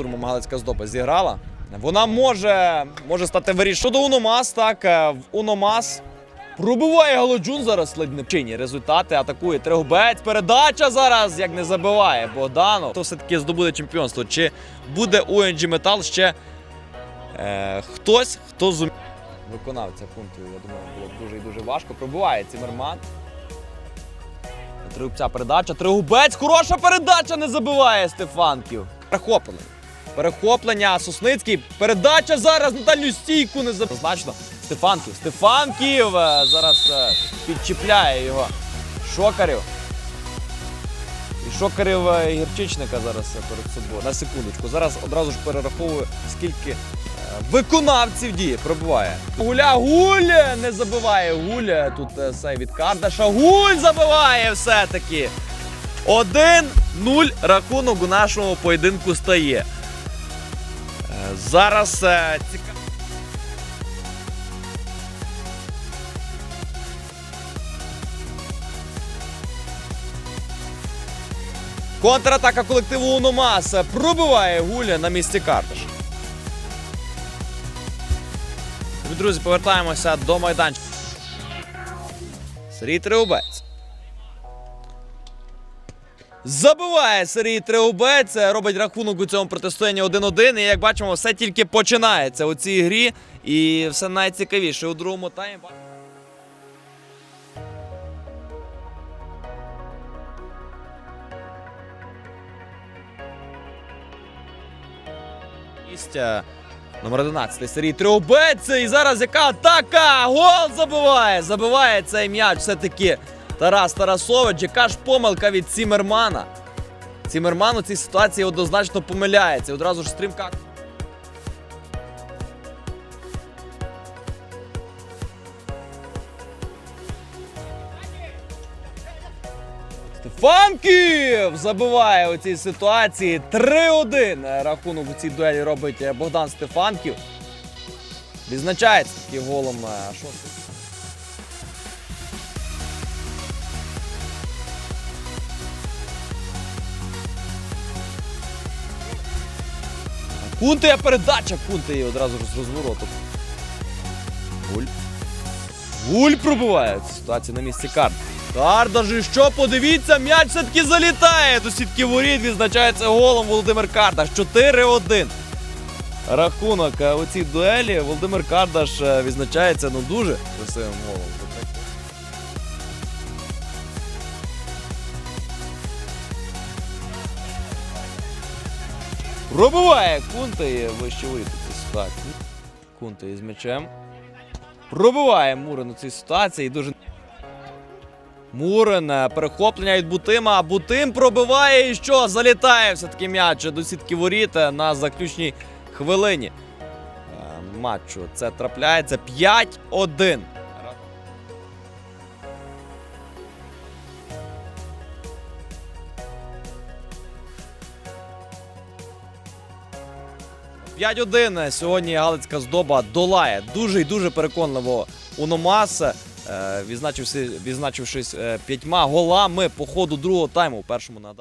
Турмом Галицька здоба зіграла. Вона може, може стати вирішенням. Щодо Уномас, так, е, в Уномас пробиває Галоджун зараз ледь не чині результати. Атакує Тригубець. Передача зараз, як не забиває Богдану. То все-таки здобуде чемпіонство. Чи буде у NG Metal ще е, хтось, хто зуміє виконавця пункту, я думаю, було дуже і дуже важко. Пробиває Цімерман. Тригубця передача. Тригубець. Хороша передача не забиває Стефанків. Перехоплення. Перехоплення. Сосницький. Передача зараз на дальню стійку не забив. Значно. Стефанків. Стефанків е, зараз е, підчіпляє його. Шокарів. І Шокарів е, Гірчичника зараз перед собою. На секундочку. Зараз одразу ж перераховую, скільки виконавців діє. Пробиває. Гуля Гуль не забиває. Гуль. Тут сей від Кардаша. Гуль забиває все-таки. 1-0 рахунок у нашому поєдинку стає. Е, Зараз цікаво. Контратака колективу Уномас пробиває Гуля на місці Карташ. Друзі, повертаємося до майданчика. Сергій Триубець. Забиває Сергій Триубець, робить рахунок у цьому протистоянні 1-1. І як бачимо, все тільки починається у цій грі. І все найцікавіше у другому таймі. Місця номер 11 Сергій Триубець. І зараз яка атака! Гол забиває! Забиває цей м'яч все-таки Тарас Тарасович. Яка ж помилка від Цімермана? Цімерман у цій ситуації однозначно помиляється. Одразу ж стрімка. Стефанків забиває у цій ситуації 3-1. Рахунок у цій дуелі робить Богдан Стефанків. Відзначається голом е, шостий. Кунте передача Кунте і одразу з розвороту. Гуль. Гуль пробиває цю ситуацію на місці карт. Кардаш, і що? Подивіться, м'яч все-таки залітає до сітки воріт. Відзначається голом Володимир Кардаш. 4-1. Рахунок е, у цій дуелі. Володимир Кардаш е, відзначається ну дуже красивим голом. Пробиває Кунте у цій ситуації. Кунте із м'ячем. Пробиває Мурин у цій ситуації. і Дуже Мурин, е, перехоплення від Бутима. Бутим пробиває і що? Залітає все-таки м'яч до сітки воріт е, на заключній хвилині е, матчу. Це трапляється 5-1. П'ять 1 сьогодні Галицька здоба долає дуже і дуже переконливо Уномаса, е, відзначивши, відзначившись е, п'ятьма голами по ходу другого тайму першому наданні.